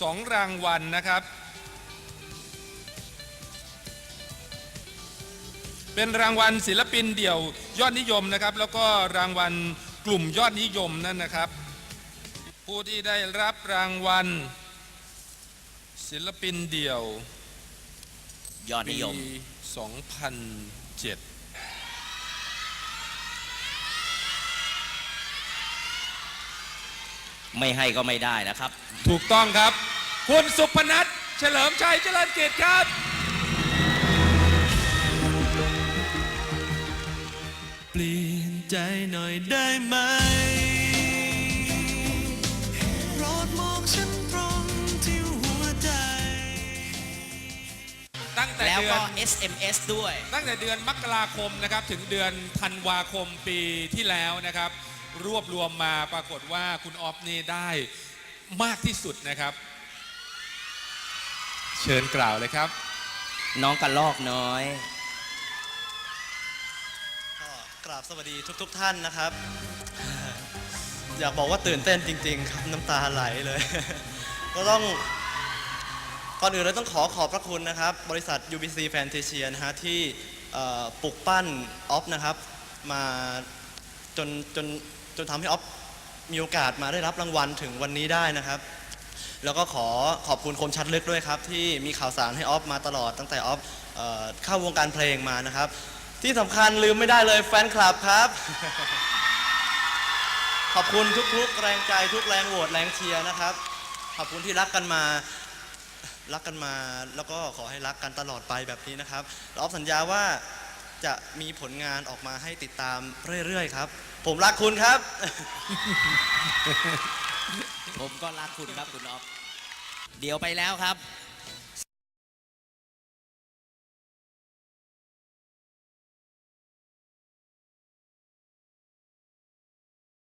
สองรางวัลนะครับ เป็นรางวัลศิลปินเดี่ยวยอดนิยมนะครับ แล้วก็รางวัลกลุ่มยอดนิยมนั่นนะครับ ผู้ที่ได้รับรางวัล ศิลปินเดี่ยวยอดนิปียม2007 ไม่ให้ก็ไม่ได้นะครับ ถูกต้องครับ คุณสุพนัทเฉลิมชัยเจริญกิจครับ เปลี่ยนใจหน่อยได้ไหมโปรดมองฉันตรงที่หัวใจ ตั้งแต่แล้วเดือก็ น SMS ด้วย ตั้งแต่เดือนมกราคมนะครับ ถึงเดือนธันวาคมปีที่แล้วนะครับ รวบรวมมาปรากฏว่าคุณออฟนี่ได้มากที่สุดนะครับ เชิญกล่าวเลยครับ น้องกระลอกน้อย ก็กราบสวัสดีทุกๆท่านนะครับ อยากบอกว่าตื่นเต้นจริง ๆ ครับน้ำตาไหลเลย ก็ต้องก่อนอื่นเลยต้องขอขอบพระคุณนะครับ บริษัท UBC Fantasia นะฮะที่เอ่อปลุกปั้นออฟนะครับ มา จนจนจนทำให้ออฟมีโอกาสมาได้รับรางวัลถึงวันนี้ได้นะครับ แล้วก็ขอขอบคุณคมชัดลึกด้วยครับ ที่มีข่าวสารให้ออฟมาตลอดตั้งแต่ออฟเอ่อเข้าวงการเพลงมานะครับ ที่สำคัญลืมไม่ได้เลยแฟนคลับครับ ขอบคุณทุกๆ แรงใจทุกแรงโหวตแรงเชียร์นะครับ ขอบคุณที่รักกันมา รักกันมาแล้วก็ขอให้รักกันตลอดไปแบบนี้นะครับแล้วออฟสัญญาว่า จะมีผลงานออกมาให้ติดตามเรื่อยๆครับ ผมรักคุณครับ ผมก็รักคุณครับคุณอ๊อฟเดี๋ยวไปแล้วครับ